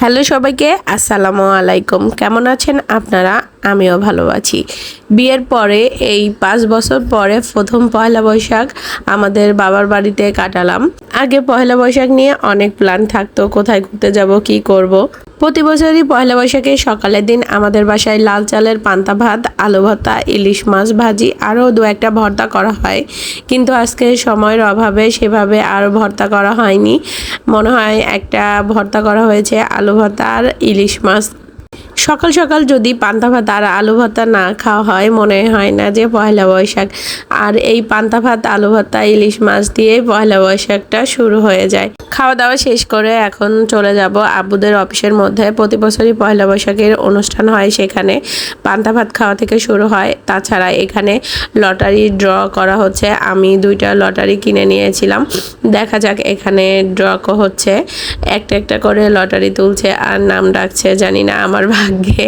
Hello সবাইকে আসসালামু আলাইকুম। কেমন আছেন আপনারা? আমিও ভালো আছি। বিয়ের পরে, এই পাঁচ বছর পরে প্রথম পয়লা বৈশাখ আমাদের বাবার বাড়িতে কাটালাম। আগে পয়লা বৈশাখ নিয়ে অনেক প্ল্যান থাকতো, কোথায় ঘুরতে যাব, কি করব। প্রতি বছরই পয়লা বৈশাখে সকালের দিন আমাদের বাসায় লাল চালের পান্তা ভাত, আলু ভর্তা, ইলিশ মাছ ভাজি, আরও দু একটা ভর্তা করা হয়। কিন্তু আজকে সময়ের অভাবে সেভাবে আর ভর্তা করা হয়নি। মনে হয় একটা ভর্তা করা হয়েছে, আলু ভর্তা আর ইলিশ মাছ। সকাল সকাল যদি পান্তা ভাত আর আলু ভাতা না খাওয়া হয়, মনে হয় না যে পয়লা বৈশাখ। আর এই পান্তা ভাত, আলু ভাতা ইলিশ মাছ দিয়ে পয়লা বৈশাখটা শুরু হয়ে যায়। খাওয়া দাওয়া শেষ করে এখন চলে যাব আব্বুদের অফিসের মধ্যে। প্রতি বছরই পয়লা বৈশাখের অনুষ্ঠান হয় সেখানে। পান্তা ভাত খাওয়া থেকে শুরু হয়। তাছাড়া এখানে লটারি ড্র করা হচ্ছে। আমি দুইটা লটারি কিনে নিয়েছিলাম। দেখা যাক এখানে ড্র হচ্ছে। একটা একটা করে লটারি তুলছে আর নাম ডাকছে, জানি না, আমার ভাগ্যে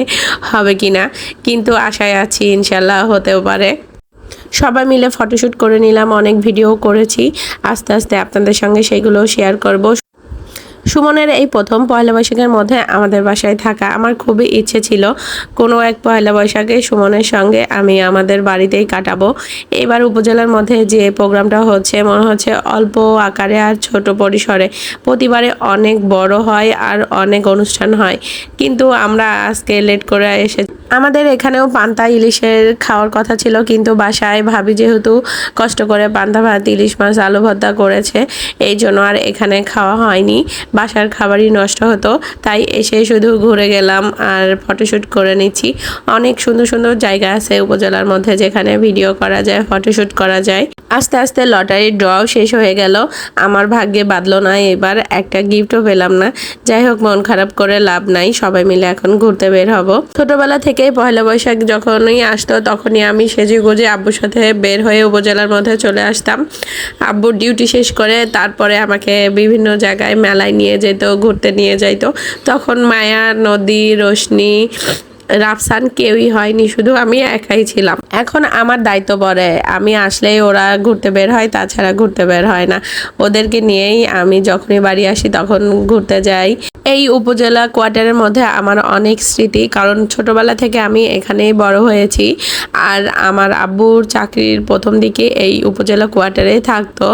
হবে কি না কিন্তু আশায় আছি ইনশাল্লাহ হতেও পারে। সবাই মিলে ফটোশ্যুট করে নিলাম, অনেক ভিডিও করেছি। আস্তে আস্তে আপনাদের সঙ্গে সেগুলো শেয়ার করব। সুমনের এই প্রথম পয়লা বৈশাখের মধ্যে আমাদের বাসায় থাকা আমার খুবই ইচ্ছে ছিল কোনো এক পয়লা বৈশাখে সুমনের সঙ্গে আমি আমাদের বাড়িতেই কাটাবো। এবার উপজেলার মধ্যে যে প্রোগ্রামটা হচ্ছে, মনে হচ্ছে অল্প আকারে আর ছোট পরিসরে প্রতিবারে অনেক বড় হয় আর অনেক অনুষ্ঠান হয়। কিন্তু আমরা আজকে লেট করে এসে আমাদের এখানেও পান্তা ইলিশের খাওয়ার কথা ছিল, কিন্তু বাসায় ভাবি যেহেতু কষ্ট করে পান্তা ভাত, ইলিশ মাছ, আলু ভর্তা করেছে, এই জন্য আর এখানে খাওয়া হয়নি। বাসার খাবারই নষ্ট হতো, তাই এসে শুধু ঘুরে গেলাম আর ফটোশ্যুট করে নিচ্ছি। অনেক সুন্দর সুন্দর জায়গা আছে উপজেলার মধ্যে যেখানে ভিডিও করা যায় ফটোশ্যুট করা যায়। আস্তে আস্তে লটারির ড্রও শেষ হয়ে গেল। আমার ভাগ্যে বাদলো না, এবার একটা গিফটও পেলাম না। যাই হোক, মন খারাপ করে লাভ নাই, সবাই মিলে এখন ঘুরতে বের হব। ছোটবেলা থেকেই পয়লা বৈশাখ যখনই আসতো, তখনই আমি সেজে গুজে আব্বুর সাথে বের হয়ে উপজেলার মধ্যে চলে আসতাম। আব্বুর ডিউটি শেষ করে তারপরে আমাকে বিভিন্ন জায়গায় মেলায় নিয়ে যেত, ঘুরতে নিয়ে যাইতো। তখন মায়া, নদী, রোশনি, রাফসান কেউই হয়নি, শুধু আমি একাই ছিলাম। এখন আমার দায়িত্ব পড়ে, আমি আসলেই ওরা ঘুরতে বের হয়, তাছাড়া ঘুরতে বের হয় না। ওদেরকে নিয়েই আমি যখনই বাড়ি আসি, তখন ঘুরতে যাই। এই উপজেলা কোয়ার্টারের মধ্যে আমার অনেক স্মৃতি, কারণ ছোটবেলা থেকে আমি এখানেই বড় হয়েছি। আর আমার আব্বুর চাকরির প্রথম দিকে এই উপজেলা কোয়ার্টারে থাকতো।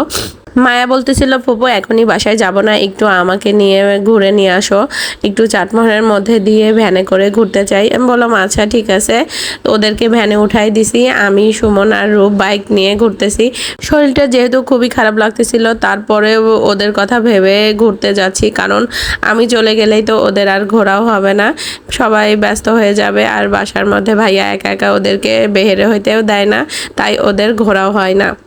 মায়া বলতেছিল, ফুপু, এখনই বাসায় যাব না, একটু আমাকে নিয়ে ঘুরে নিয়ে আসো। একটু চাটমোহরের মধ্যে দিয়ে ভ্যানে করে ঘুরতে চাই। আমি বললাম আচ্ছা ঠিক আছে। ওদেরকে ভ্যানে উঠাই দিছি। আমি, সুমন আর রূপ বাইক নিয়ে ঘুরতেছি। শরীরটা যেহেতু খুবই খারাপ লাগতেছিল তারপরে ওদের কথা ভেবে ঘুরতে যাচ্ছি। কারণ আমি চলে গেলেই তো ওদের আর ঘোরাও হবে না। সবাই ব্যস্ত হয়ে যাবে আর বাসার মধ্যে ভাইয়া একা একা ওদেরকে বেহেরে হইতেও দেয় না। তাই ওদের ঘোরাও হয় না।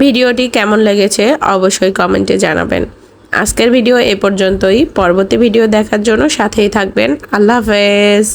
ভিডিওটি কেমন লেগেছে অবশ্যই কমেন্টে জানাবেন। আজকের ভিডিও এ পর্যন্তই। পরবর্তী ভিডিও দেখার জন্য সাথেই থাকবেন। আল্লাহ হাফেজ।